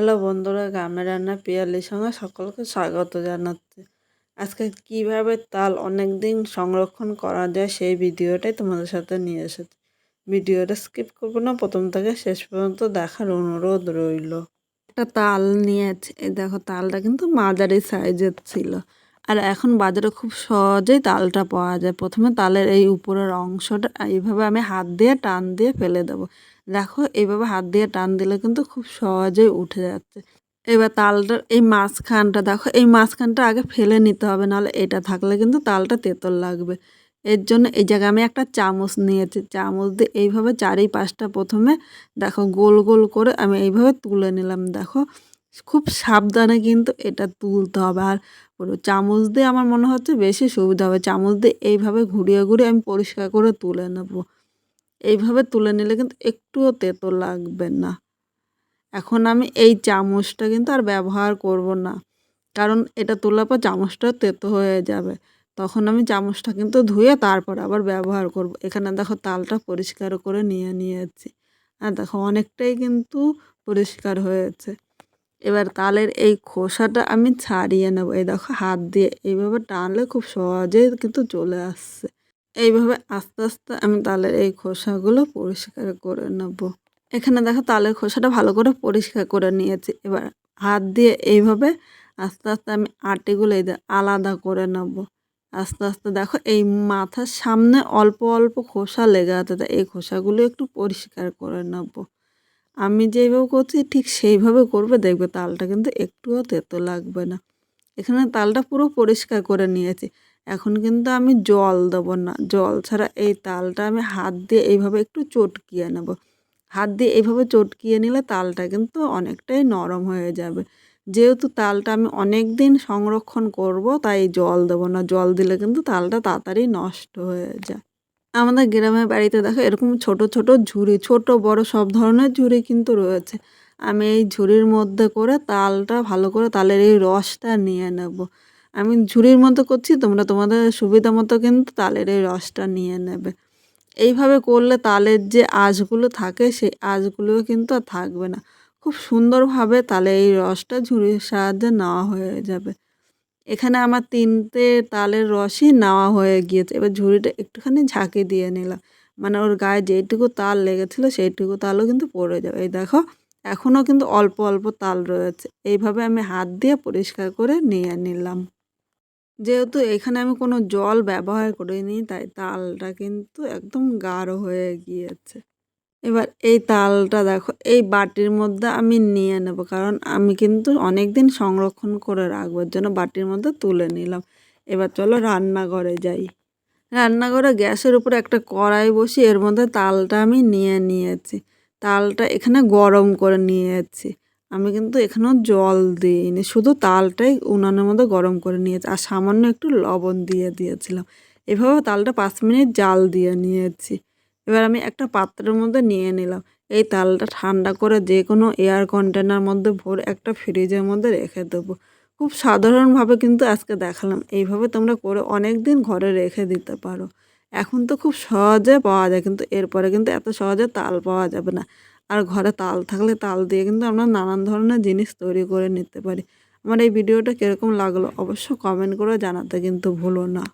Hello বন্ধুরা, গ্রামের রান্না পিয়ালির সঙ্গে সকলকে স্বাগত জানাচ্ছি। আজকে কীভাবে তাল অনেক দিন সংরক্ষণ করা যায় সেই ভিডিওটাই তোমাদের সাথে নিয়ে এসেছি। ভিডিওটা স্কিপ করব না, প্রথম থেকে শেষ পর্যন্ত দেখার অনুরোধ রইল। একটা তাল নিয়েছি। এই দেখো, তালটা কিন্তু মাঝারি সাইজের ছিল। আর এখন বাজারে খুব সহজেই তালটা পাওয়া যায়। প্রথমে তালের এই উপরের অংশটা এইভাবে আমি হাত দিয়ে টান দিয়ে ফেলে দেবো। দেখো, এইভাবে হাত দিয়ে টান দিলে কিন্তু খুব সহজেই উঠে যাচ্ছে। এবার তালটার এই মাঝখানটা দেখো, এই মাঝখানটা আগে ফেলে নিতে হবে, নাহলে এটা থাকলে কিন্তু তালটা তেতল লাগবে। এর জন্য এই জায়গায় আমি একটা চামচ নিয়েছি। চামচ দিয়ে এইভাবে চারি পাঁচটা প্রথমে দেখো গোল গোল করে আমি এইভাবে তুলে নিলাম। দেখো খুব সাবধানে কিন্তু এটা তুলতে হবে। আর পুরো চামচ দিয়ে আমার মনে হচ্ছে বেশি সুবিধা হবে। চামচ দিয়ে এইভাবে ঘুরিয়ে ঘুরিয়ে আমি পরিষ্কার করে তুলে নেব। এইভাবে তুলে নিলে কিন্তু একটুও তেতো লাগবে না। এখন আমি এই চামচটা কিন্তু আর ব্যবহার করব না। কারণ এটা তোলার পর চামচটা তেতো হয়ে যাবে। তখন আমি চামচটা কিন্তু ধুয়ে তারপর আবার ব্যবহার করব। এখানে দেখো তালটা পরিষ্কার করে নিয়ে নিয়েছি। আর দেখো অনেকটাই কিন্তু পরিষ্কার হয়েছে। এবার তালের এই খোসাটা আমি ছাড়িয়ে নেব। এই দেখো, হাত দিয়ে এইভাবে টানলে খুব সহজেই কিন্তু চলে আসছে। এইভাবে আস্তে আস্তে আমি তালের এই খোসাগুলো পরিষ্কার করে নেব। এখানে দেখো, তালের খোসাটা ভালো করে পরিষ্কার করে নিয়েছি। এবার হাত দিয়ে এইভাবে আস্তে আস্তে আমি আটিগুলো এই আলাদা করে নেব। আস্তে আস্তে দেখো, এই মাথার সামনে অল্প অল্প খোসা লেগে আছে এই খোসাগুলো একটু পরিষ্কার করে নেব। আমি যেইভাবে করছি, ঠিক সেইভাবে করবে। দেখবে তালটা কিন্তু একটুও তেতো লাগবে না। এখানে তালটা পুরো পরিষ্কার করে নিয়েছি। এখন কিন্তু আমি জল দেবো না। জল ছাড়া এই তালটা আমি হাত দিয়ে এইভাবে একটু চটকিয়ে নেব। হাত দিয়ে এইভাবে চটকিয়ে নিলে তালটা কিন্তু অনেকটাই নরম হয়ে যাবে। যেহেতু তালটা আমি অনেক দিন সংরক্ষণ করব, তাই জল দেবো না। জল দিলে কিন্তু তালটা তাড়াতাড়ি নষ্ট হয়ে যায়। আমাদের গ্রামের বাড়িতে দেখো এরকম ছোট ছোট ঝুড়ি, ছোট, বড় সব ধরনের ঝুড়ি কিন্তু রয়েছে। আমি এই ঝুড়ির মধ্যে করে তালটা ভালো করে তালের এই রসটা নিয়ে নেব। আমি ঝুড়ির মতো করছি, তোমরা তোমাদের সুবিধা মতো কিন্তু তালের এই রসটা নিয়ে নেবে। এইভাবে করলে তালের যে আঁশগুলো থাকে, সেই আঁশগুলোও কিন্তু আর থাকবে না। খুব সুন্দরভাবে তালে এই রসটা ঝুড়ির সাহায্যে নেওয়া হয়ে যাবে। এখানে আমার তিনটে তালের রসই নেওয়া হয়ে গিয়েছে। এবার ঝুড়িটা একটুখানি ঝাঁকি দিয়ে নিলাম। মানে ওর গায়ে যেইটুকু তাল লেগেছিলো, সেইটুকু তালও কিন্তু পড়ে যাবে। এই দেখো এখনও কিন্তু অল্প অল্প তাল রয়েছে। এইভাবে আমি হাত দিয়ে পরিষ্কার করে নিয়ে নিলাম। যেহেতু এখানে আমি কোনো জল ব্যবহার করিনি, তাই তালটা কিন্তু একদম গাঢ় হয়ে গিয়েছে। এবার এই তালটা দেখো, এই বাটির মধ্যে আমি নিয়ে নেব, কারণ আমি কিন্তু অনেক দিন সংরক্ষণ করে রাখবার জন্য বাটির মধ্যে তুলে নিলাম। এবার চলো রান্নাঘরে যাই। রান্নাঘরে গ্যাসের উপরে একটা কড়াই বসি এর মধ্যে তালটা আমি নিয়ে নিয়েছি। তালটা এখানে গরম করে নিয়েছি। আমি কিন্তু এখানেও জল দিইনি, শুধু তালটাই উনানের মধ্যে গরম করে নিয়েছি, আর সামান্য একটু লবণ দিয়ে দিয়েছিলাম। এভাবে তালটা পাঁচ মিনিট জাল দিয়ে নিয়েছি। এবার আমি একটা পাত্রের মধ্যে নিয়ে নিলাম। এই তালটা ঠান্ডা করে যে কোনো এয়ার কন্টেনার মধ্যে ভরে একটা ফ্রিজের মধ্যে রেখে দেবো। খুব সাধারণভাবে কিন্তু আজকে দেখালাম। এইভাবে তোমরা করে অনেক দিন ঘরে রেখে দিতে পারো। এখন তো খুব সহজে পাওয়া যায়, কিন্তু এরপরে কিন্তু এত সহজে তাল পাওয়া যাবে না। আর ঘরে তাল থাকলে তাল দিয়ে কিন্তু আমরা নানান ধরনের জিনিস তৈরি করে নিতে পারি। আমার এই ভিডিওটা কীরকম লাগল অবশ্য কমেন্ট করে জানাতে কিন্তু ভুলো না।